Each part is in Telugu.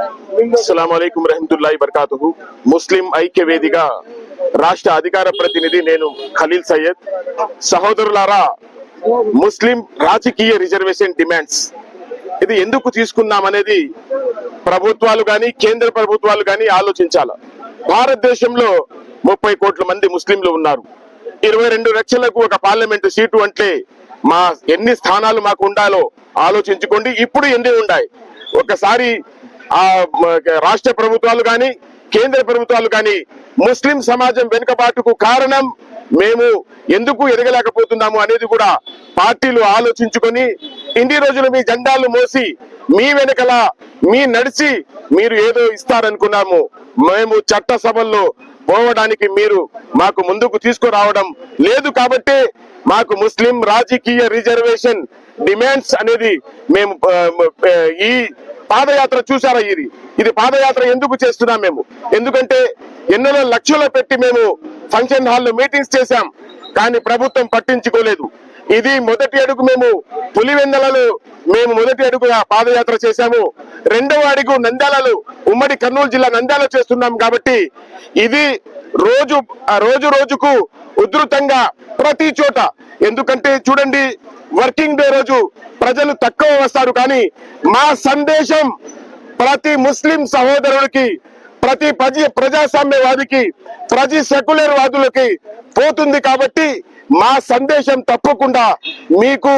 అస్సలం అయికం రహమతుల్లాhi బర్కాతుహు. ముస్లిం ఐక్య వేదిక రాష్ట్ర అధికార ప్రతినిధి నేను ఖలీల్ సయ్యద్. సహోదరులారా ముస్లిం రాజకీయ రిజర్వేషన్ డిమాండ్స్. ఇది ఎందుకు తీసుకున్నాం అనేది ప్రభుత్వాలు కానీ కేంద్ర ప్రభుత్వాలు కానీ ఆలోచించాల. భారతదేశంలో ముప్పై కోట్ల మంది ముస్లింలు ఉన్నారు. ఇరవై రెండు లక్షలకు ఒక పార్లమెంటు సీటు అంటే మా ఎన్ని స్థానాలు మాకు ఉండాలో ఆలోచించుకోండి. ఇప్పుడు ఎన్ని ఉన్నాయి? ఒకసారి ఆ రాష్ట్ర ప్రభుత్వాలు కానీ కేంద్ర ప్రభుత్వాలు కానీ ముస్లిం సమాజం వెనుకబాటుకు కారణం మేము ఎందుకు ఎదగలేకపోతున్నాము అనేది కూడా పార్టీలు ఆలోచించుకొని ఇన్ని రోజులు మీ జెండాలు మోసి మీ వెనకల మీ నడిచి మీరు ఏదో ఇస్తారనుకున్నాము. మేము చట్టసభల్లో పోవడానికి మీరు మాకు ముందుకు తీసుకురావడం లేదు కాబట్టి మాకు ముస్లిం రాజకీయ రిజర్వేషన్ డిమాండ్స్ అనేది మేము ఈ పాదయాత్ర చూసారా ఇది? ఇది పాదయాత్ర ఎందుకు చేస్తున్నాం మేము? ఎందుకంటే ఎన్నో లక్షలు పెట్టి మేము ఫంక్షన్ హాల్లో మీటింగ్స్ చేశాం కానీ ప్రభుత్వం పట్టించుకోలేదు. ఇది మొదటి అడుగు మేము పులివెందలలో మేము మొదటి అడుగుగా పాదయాత్ర చేశాము. రెండవ అడుగు నంద్యాలలో ఉమ్మడి కర్నూలు జిల్లా నంద్యాల చేస్తున్నాం కాబట్టి ఇది రోజు ఆ రోజు రోజుకు ఉధృతంగా ప్రతి చోట. ఎందుకంటే చూడండి వర్కింగ్ డే రోజు ప్రజలు తక్కువ వస్తారు. కానీ మా సందేశం ప్రతి ముస్లిం సహోదరుడికి ప్రతి ప్రజ ప్రజాస్వామ్యవాదికి ప్రతి సెక్యులర్ వాదులకి పోతుంది కాబట్టి మా సందేశం తప్పకుండా మీకు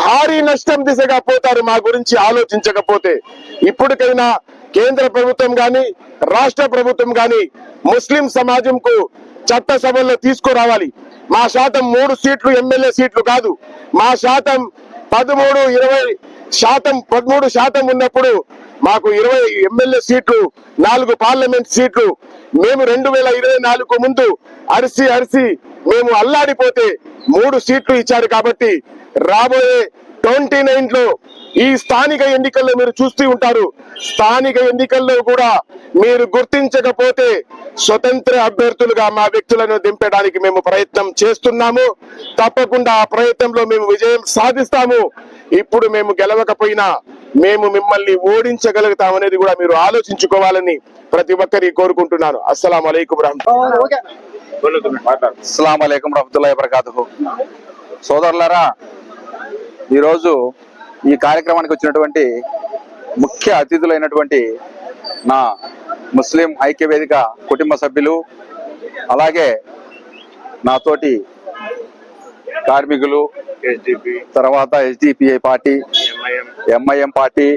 భారీ నష్టం దిశగా పోతారు మా గురించి ఆలోచించకపోతే. ఇప్పటికైనా కేంద్ర ప్రభుత్వం గాని రాష్ట్ర ప్రభుత్వం గాని ముస్లిం సమాజంకు చట్టసభల్లో తీసుకురావాలి. మా శాతం మూడు సీట్లు ఎమ్మెల్యే సీట్లు కాదు. మా శాతం పదమూడు ఇరవై శాతం పదమూడు శాతం ఉన్నప్పుడు మాకు ఇరవై ఎమ్మెల్యే సీట్లు నాలుగు పార్లమెంట్ సీట్లు. మేము రెండు వేల ఇరవై నాలుగు ముందు అరిసి అరిసి మేము అల్లాడిపోతే మూడు సీట్లు ఇచ్చారు కాబట్టి రాబోయే ట్వంటీ నైన్లో ఈ స్థానిక ఎన్నికల్లో మీరు చూస్తూ ఉంటారు. స్థానిక ఎన్నికల్లో కూడా మీరు గుర్తించకపోతే స్వతంత్ర అభ్యర్థులుగా మా వ్యక్తులను దింపడానికి మేము ప్రయత్నం చేస్తున్నాము. తప్పకుండా ఆ ప్రయత్నంలో మేము విజయం సాధిస్తాము. ఇప్పుడు మేము గెలవకపోయినా మేము మిమ్మల్ని ఓడించగలుగుతాం అనేది కూడా మీరు ఆలోచించుకోవాలని ప్రతి ఒక్కరి కోరుకుంటున్నాను. అస్సలం అయికం అస్సలం అయికం రహమతుల్లా వబర్కాతుహు సోదరులారా ఈరోజు ఈ కార్యక్రమానికి వచ్చినటువంటి ముఖ్య అతిథులైనటువంటి నా ముస్లిం ఐక్య వేదిక కుటుంబ సభ్యులు అలాగే నాతోటి కార్మికులు తర్వాత ఎస్డిపిఐ పార్టీ ఎంఐఎం పార్టీ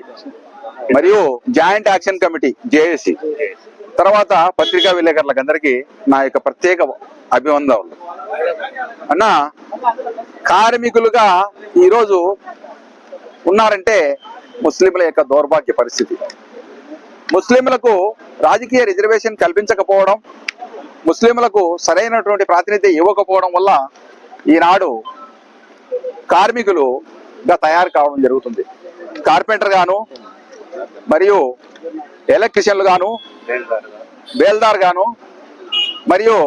మరియు జాయింట్ యాక్షన్ కమిటీ జేఏసి. తర్వాత పత్రికా విలేకరులకు అందరికీ నా యొక్క ప్రత్యేక అభివందనలు. అన్న కార్మికులుగా ఈరోజు ఉన్నారంటే ముస్లింల యొక్క దౌర్భాగ్య పరిస్థితి. ముస్లింలకు రాజకీయ రిజర్వేషన్ కల్పించకపోవడం ముస్లింలకు సరైనటువంటి ప్రాతినిధ్యం ఇవ్వకపోవడం వల్ల ఈనాడు కార్మికులుగా తయారు కావడం జరుగుతుంది. కార్పెంటర్ గాను మరియు ఎలక్ట్రిషియన్లు గాను బేల్దార్ గాను మరియు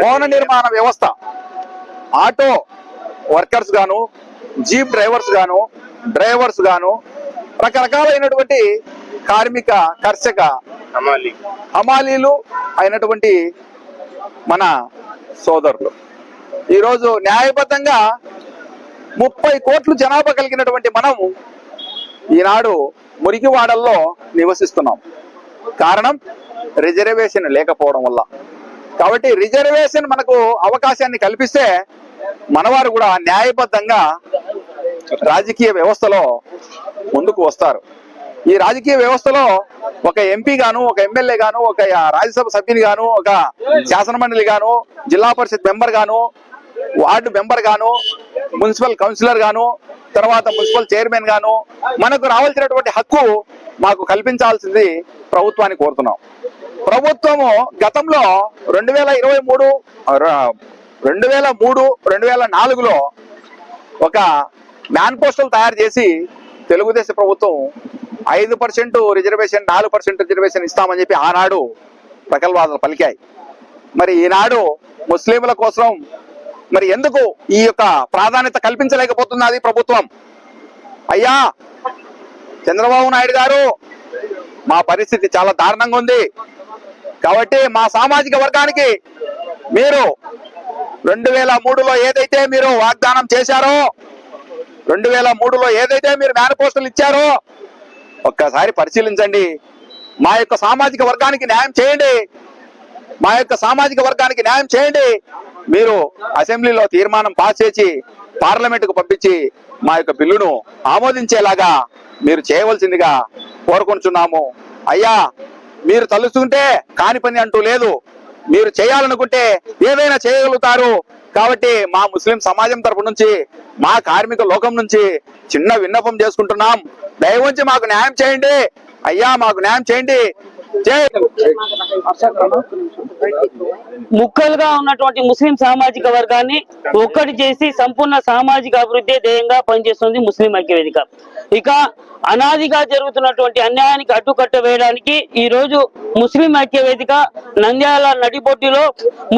భవన నిర్మాణ వ్యవస్థ ఆటో వర్కర్స్ గాను జీప్ డ్రైవర్స్ గాను డ్రైవర్స్ గాను రకరకాలైనటువంటి కార్మిక కర్షక హమాలీలు అయినటువంటి మన సోదరులు. ఈరోజు న్యాయబద్ధంగా ముప్పై కోట్లు జనాభా కలిగినటువంటి మనము ఈనాడు మురికివాడల్లో నివసిస్తున్నాం. కారణం రిజర్వేషన్ లేకపోవడం వల్ల. కాబట్టి రిజర్వేషన్ మనకు అవకాశాన్ని కల్పిస్తే మనవారు కూడా న్యాయబద్ధంగా రాజకీయ వ్యవస్థలో ముందుకు వస్తారు. ఈ రాజకీయ వ్యవస్థలో ఒక ఎంపీ గాను ఒక ఎమ్మెల్యే గాను ఒక రాజ్యసభ సభ్యుని గాను ఒక శాసన మండలి గాను జిల్లా పరిషత్ మెంబర్ గాను వార్డు మెంబర్ గాను మున్సిపల్ కౌన్సిలర్ గాను తర్వాత మున్సిపల్ చైర్మన్ గాను మనకు రావాల్సినటువంటి హక్కు మాకు కల్పించాల్సింది ప్రభుత్వాన్ని కోరుతున్నాం. ప్రభుత్వము గతంలో రెండు వేల ఇరవై మూడు రెండు వేల మూడు రెండు వేల నాలుగులో ఒక మ్యాన్ పోస్టులు తయారు చేసి తెలుగుదేశం ప్రభుత్వం ఐదు పర్సెంట్ రిజర్వేషన్ నాలుగు పర్సెంట్ రిజర్వేషన్ ఇస్తామని చెప్పి ఆనాడు ప్రగల్భాదాలు పలికాయి. మరి ఈనాడు ముస్లింల కోసం మరి ఎందుకు ఈ యొక్క ప్రాధాన్యత కల్పించలేకపోతున్నది ప్రభుత్వం? అయ్యా చంద్రబాబు నాయుడు గారు మా పరిస్థితి చాలా దారుణంగా ఉంది. కాబట్టి మా సామాజిక వర్గానికి మీరు రెండు వేల మూడులో ఏదైతే మీరు వాగ్దానం చేశారో రెండు వేల మూడులో ఏదైతే మీరు మేనిఫెస్టోలు ఇచ్చారో ఒక్కసారి పరిశీలించండి. మా యొక్క సామాజిక వర్గానికి న్యాయం చేయండి. మా యొక్క సామాజిక వర్గానికి న్యాయం చేయండి. మీరు అసెంబ్లీలో తీర్మానం పాస్ చేసి పార్లమెంటుకు పంపించి మా యొక్క బిల్లును ఆమోదించేలాగా మీరు చేయవలసిందిగా కోరుకుంటున్నాము. అయ్యా మీరు తలుచుకుంటే కాని పని అంటూ లేదు. మీరు చేయాలనుకుంటే ఏదైనా చేయగలుగుతారు. కాబట్టి మా ముస్లిం సమాజం తరపు నుంచి మా కార్మిక లోకం నుంచి చిన్న విన్నపం చేసుకుంటున్నాం. దయవుంచి మాకు న్యాయం చేయండి. అయ్యా మాకు న్యాయం చేయండి. ముక్కలుగా ఉన్నటువంటి ముస్లిం సామాజిక వర్గాన్ని ఒక్కటి చేసి సంపూర్ణ సామాజిక అభివృద్ధి ధ్యేయంగా పనిచేస్తుంది ముస్లిం ఐక్యవేదిక. ఇక అనాదిగా జరుగుతున్నటువంటి అన్యాయానికి అడ్డుకట్ట వేయడానికి ఈ రోజు ముస్లిం ఐక్యవేదిక నంద్యాల నడిబొడ్డులో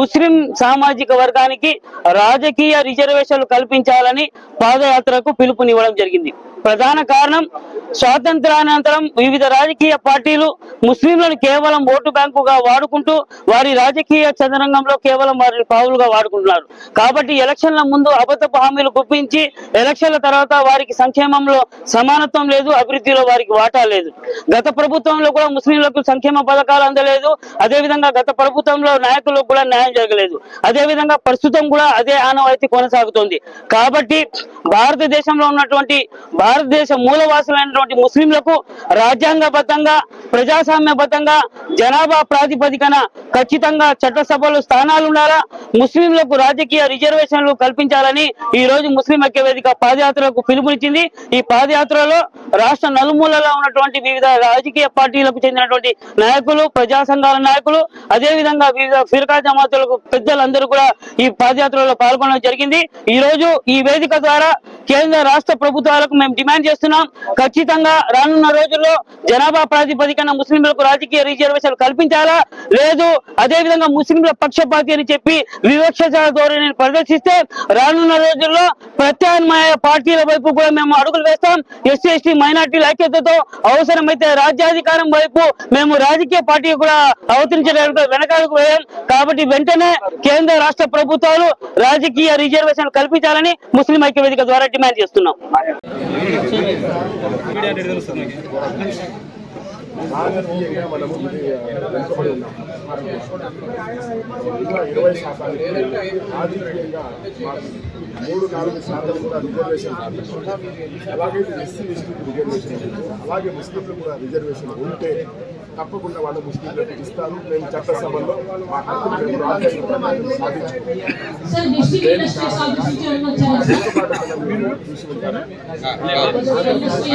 ముస్లిం సామాజిక వర్గానికి రాజకీయ రిజర్వేషన్లు కల్పించాలని పాదయాత్రకు పిలుపునివ్వడం జరిగింది. ప్రధాన కారణం స్వాతంత్రానంతరం వివిధ రాజకీయ పార్టీలు ముస్లింలను కేవలం ఓటు బ్యాంకుగా వాడుకుంటూ వారి రాజకీయ చదరంగంలో కేవలం వారిని పావులుగా వాడుకుంటున్నారు. కాబట్టి ఎలక్షన్ల ముందు అబద్ధపు హామీలు గుప్పించి ఎలక్షన్ల తర్వాత వారికి సంక్షేమంలో సమానత్వం లేదు అభివృద్ధిలో వారికి వాటా లేదు. గత ప్రభుత్వంలో కూడా ముస్లింలకు సంక్షేమ పథకాలు అందలేదు. అదే విధంగా గత ప్రభుత్వంలో నాయకులకు కూడా న్యాయం జరగలేదు. అదే విధంగా ప్రస్తుతం కూడా అదే ఆనవాయితీ కొనసాగుతోంది. కాబట్టి భారతదేశంలో ఉన్నటువంటి భారతదేశ మూలవాసులైనటువంటి ముస్లింలకు రాజ్యాంగబద్ధంగా ప్రజాస్వామ్యబద్ధంగా జనాభా ప్రాతిపదికన ఖచ్చితంగా చట్టసభలో స్థానాలు ఉండాలా ముస్లింలకు రాజకీయ రిజర్వేషన్లు కల్పించాలని ఈ రోజు ముస్లిం ఐక్య వేదిక పాదయాత్రకు పిలుపునిచ్చింది. ఈ పాదయాత్రలో రాష్ట్ర నలుమూలలో ఉన్నటువంటి వివిధ రాజకీయ పార్టీలకు చెందినటువంటి నాయకులు ప్రజా సంఘాల నాయకులు అదే విధంగా వివిధ ఫిర్కా జమాతులకు పెద్దలందరూ కూడా ఈ పాదయాత్రలో పాల్గొనడం జరిగింది. ఈ రోజు ఈ వేదిక ద్వారా కేంద్ర రాష్ట్ర ప్రభుత్వాలకు మేము డిమాండ్ చేస్తున్నాం. ఖచ్చితంగా రానున్న రోజుల్లో జనాభా ప్రాతిపదికన ముస్లింలకు రాజకీయ రిజర్వేషన్లు కల్పించాలా? లేదు అదే విధంగా ముస్లింల పక్షపాతి అని చెప్పి వివక్ష ధోరణిని ప్రదర్శిస్తే రానున్న రోజుల్లో ప్రత్యామ్నాయ పార్టీల వైపు కూడా మేము అడుగులు వేస్తాం. ఎస్సీ ఎస్టీ మైనార్టీల ఐక్యతతో అవసరమైతే రాజ్యాధికారం వైపు మేము రాజకీయ పార్టీ కూడా అవతరించడానికి వెనకాలకు వేయం. కాబట్టి వెంటనే కేంద్ర రాష్ట్ర ప్రభుత్వాలు రాజకీయ రిజర్వేషన్ కల్పించాలని ముస్లిం ఐక్య వేదిక ద్వారా డిమాండ్ చేస్తున్నాం. ఇరవై రాజకీయంగా మూడు నాలుగు శాతం కూడా రిజర్వేషన్ అలాగే ఎస్సీ రిజర్వేషన్ అలాగే ముస్లింలు కూడా రిజర్వేషన్ ఉంటే తప్పకుండా వాళ్ళ ముస్లింలకు ఇస్తారు. మేము చట్టసభలో మా హక్కులు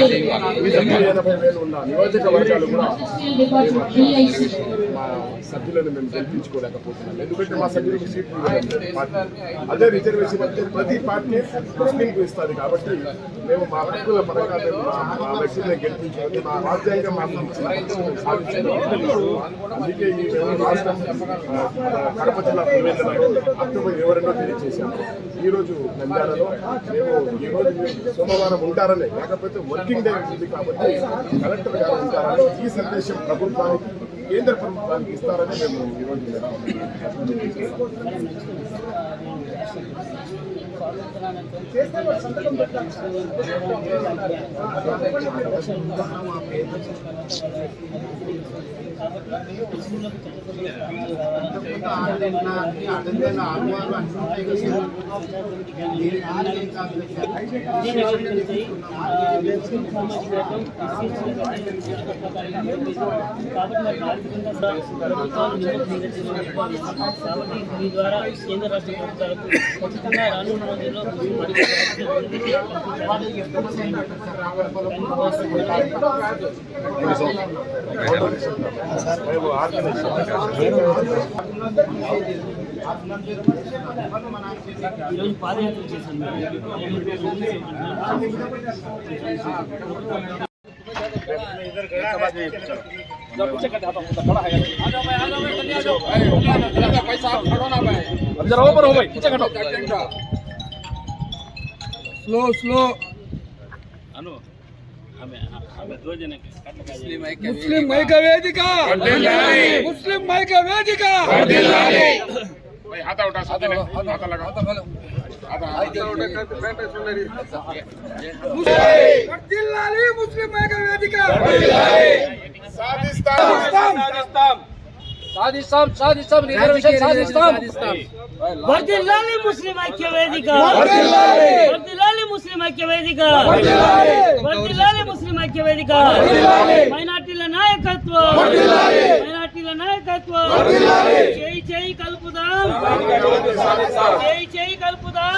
ఎనభై వేలు ఉన్న నియోజకవర్గాలు కూడా మా సభ్యులను మేము గెలిపించుకోలేకపోతున్నాం ఎందుకంటే మా సభ్యులకు సీట్లు అదే రిజర్వేషన్ అంటే ప్రతి పార్టీ ముస్లింకు ఇస్తుంది కాబట్టి మేము మా హక్కుల పరంగా మేము మా- వ్యక్తులను గెలిపించుకుంటే మా రాజ్యాంగం మాకు అందుకే ఈ రాష్ట్రం కడప జిల్లా నివేదనలో అక్టోబర్ ఇరవై రెండో తేదీ చేశాము. ఈ రోజు నంద్యాలలో మేము ఈ రోజు సోమవారం ఉంటారని లేకపోతే వర్కింగ్ డే ఉంది కాబట్టి కలెక్టర్ గారు ఉంటారని ఈ సందేశం ప్రభుత్వానికి కేంద్ర ప్రభుత్వానికి ఇస్తారని మేము ఈరోజు కాబట్టి మీ ద్వారా కేంద్ర రాష్ట్ర ప్రభుత్వాలకు ఖచ్చితంగా రానున్న రోజుల్లో మేము ఆర్గనైజేషన్ ఈరోజు పాదయాత్ర చేశాను ముస్లిం ఐక్య వేదిక ముస్లిం ఐక్య వేదిక हाथ उठा साथ ले हाथ लगा వర్ధిల్లాలి ముస్లిం ఐక్య వేదిక సాధిస్తాం సాధిస్తాం రిజర్వేషన్ సాధిస్తాం వర్ధిల్లాలి ముస్లిం ఐక్య వేదిక వర్ధిల్లాలి! వర్ధిల్లాలి ముస్లిం ఐక్య వేదిక వర్ధిల్లాలి! వర్ధిల్లాలి ముస్లిం ఐక్య వేదిక వర్ధిల్లాలి! మైనార్టీల నాయకత్వం వర్ధిల్లాలి! మైనార్టీల నాయకత్వం వర్ధిల్లాలి! చేయి చేయి కలుపుదాం చేయి చేయి కలుపుదాం